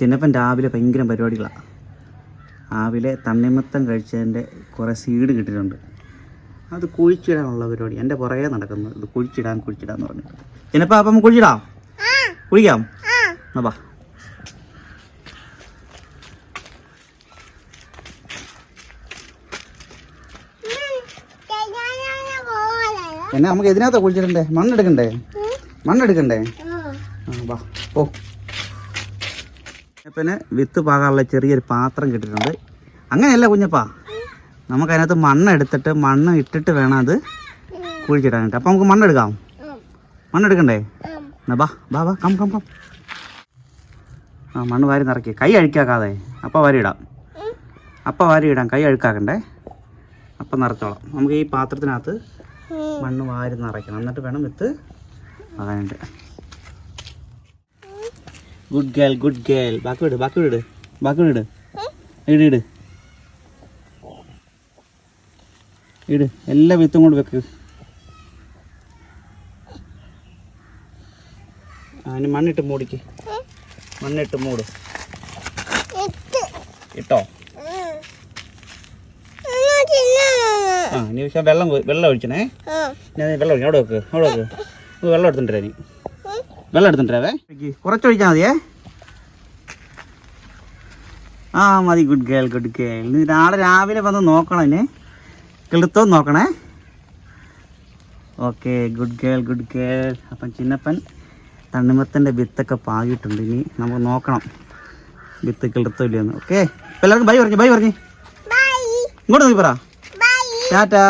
ചിന്നപ്പൻ രാവിലെ ഭയങ്കര പരിപാടികളാണ് രാവിലെ തണ്ണിമത്തം കഴിച്ചതിന്റെ കുറേ സീഡ് കിട്ടിയിട്ടുണ്ട്. അത് കുഴിച്ചിടാനുള്ള പരിപാടി. എന്റെ പുറകെ നടക്കുന്നത് ഇത് കുഴിച്ചിടാൻ കുഴിച്ചിടാന്ന് പറഞ്ഞിട്ട് ചിന്നപ്പ അപ്പം കുഴിച്ചിടാം? കുഴിക്കാം? ബാ എന്നാ നമുക്ക് ഇതിനകത്താ കുഴിച്ചിടണ്ടേ? മണ്ണെടുക്കണ്ടേ? മണ്ണെടുക്കണ്ടേ? ആ വാ ഓ പിന്നെ വിത്ത് പാകാനുള്ള ചെറിയൊരു പാത്രം കിട്ടിയിട്ടുണ്ട്. അങ്ങനെയല്ല കുഞ്ഞപ്പാ. നമുക്ക് അതിനകത്ത് മണ്ണ് എടുത്തിട്ട് മണ്ണ് ഇട്ടിട്ട് വേണം അത് കുഴിച്ചിടാനായിട്ട്. അപ്പം നമുക്ക് മണ്ണെടുക്കാം മണ്ണെടുക്കണ്ടേ എന്നാ ബാ ബാ ബാ കം കം കം. ആ മണ്ണ് വാരി നിറക്കി കൈ അഴുക്കാക്കാതെ. അപ്പം വാരി ഇടാം അപ്പം വാരി ഇടാം കൈ അഴുക്കാക്കണ്ടേ? അപ്പം നിറച്ചോളാം. നമുക്ക് ഈ പാത്രത്തിനകത്ത് മണ്ണ് വാരി നിറയ്ക്കണം. എന്നിട്ട് വേണം വിത്ത് ആകാനായിട്ട് ഗുഡ് ഗേൾ ഗുഡ് ഗേൾ ബാക്കി വിട് ബാക്കി വിട് ബാക്കി വിട്. ഇട് ഇട്. ഇട്. എല്ലാ വിത്തും കൊണ്ട് വെക്ക്. അതിന് മണ്ണിട്ട് മൂടിക്ക്. മണ്ണിട്ട് മൂട്. ഇട്ടോ? ആ ഇനി പക്ഷേ വെള്ളം വെള്ളം ഒഴിച്ചണേ ഞാൻ വെള്ളം ഒഴിക്കണം അവിടെ വെക്ക് അവിടെ വെക്ക്. വെള്ളം എടുത്തിട്ടേ നീ വെള്ളം എടുത്തിട്ടേ കുറച്ച് ഒഴിച്ചാൽ മതിയേ. ആ മതി ഗുഡ് ഗേൾ ഗുഡ് ഗേൾ നീ നാളെ രാവിലെ വന്ന് നോക്കണം ഇനി. കിളുത്തോ നോക്കണേ. Okay good girl good girl അപ്പം ചിന്നപ്പൻ തണ്ണിമത്തന്റെ വിത്തൊക്കെ പാകിയിട്ടുണ്ട്. ഇനി നമുക്ക് നോക്കണം. വിത്ത് കിളുത്തോ ഇല്ലയെന്ന്. ഓക്കെ എല്ലാവർക്കും ബൈ പറഞ്ഞു ബൈ പറഞ്ഞു. ഇങ്ങോട്ട് നോക്കി പറ. ടാറ്റാ